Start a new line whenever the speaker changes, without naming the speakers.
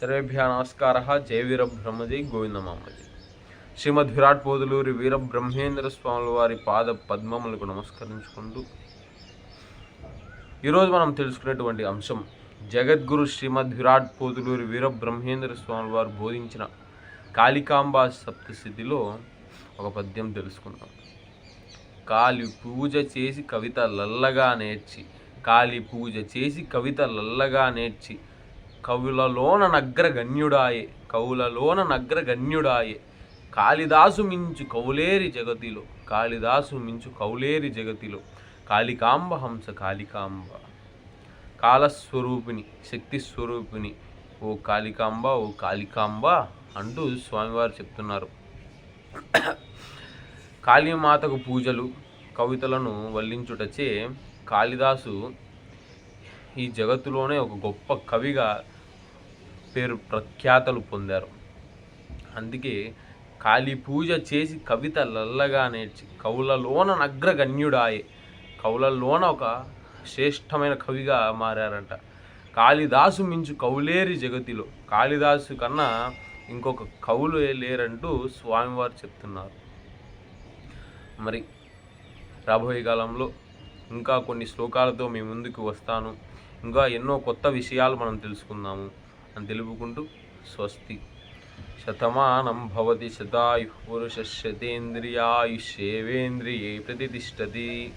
సర్వేభ్య నమస్కార. జయ వీర బ్రహ్మజీ గోవిందమామజీ. శ్రీమద్ విరాట్ పోదులూరి వీర బ్రహ్మేంద్ర స్వాముల వారి పాద పద్మములకు నమస్కరించుకుంటూ ఈరోజు మనం తెలుసుకునేటువంటి అంశం జగద్గురు శ్రీమద్ విరాట్ పోదులూరి వీర బ్రహ్మేంద్ర స్వాముల వారు బోధించిన కాళికాంబా సప్తసిద్ధిలో ఒక పద్యం తెలుసుకుందాం. కాలి పూజ చేసి కవిత లల్లగా నేర్చి కాళీ పూజ చేసి కవిత లల్లగా నేర్చి కవులలోన నగ్రగణ్యుడాయే కవులలోన నగ్రగణ్యుడాయే. కాళిదాసు మించు కౌలేరి జగతిలో కాళిదాసు మించు కౌలేరి జగతిలో. కాళికాంబ హంస కాళికాంబ. కాలస్వరూపిణి శక్తి స్వరూపిణి ఓ కాళికాంబ ఓ కాళికాంబ అంటూ స్వామివారు చెప్తున్నారు. కాళీమాతకు పూజలు కవితలను వల్లించుటచే కాళిదాసు ఈ జగత్తులోనే ఒక గొప్ప కవిగా పేరు ప్రఖ్యాతలు పొందారు. అందుకే కాళీ పూజ చేసి కవిత లల్లగా నేర్చి కవులలోన అగ్రగణ్యుడాయే కవులలోన ఒక శ్రేష్టమైన కవిగా మారారంట. కాళిదాసు మించు కవులేరి జగతిలో. కాళిదాసు కన్నా ఇంకొక కవులు లేరంటూ స్వామివారు చెప్తున్నారు. మరి రాబోయే కాలంలో ఇంకా కొన్ని శ్లోకాలతో మీ ముందుకు వస్తాను. ఇంకా ఎన్నో కొత్త విషయాలు మనం తెలుసుకుందాము అని తెలుపుకుంటూ స్వస్తి. శతమానం భవతి శతాయు పురుష శతేంద్రియాయుషేవేంద్రియే ప్రతిష్టతి.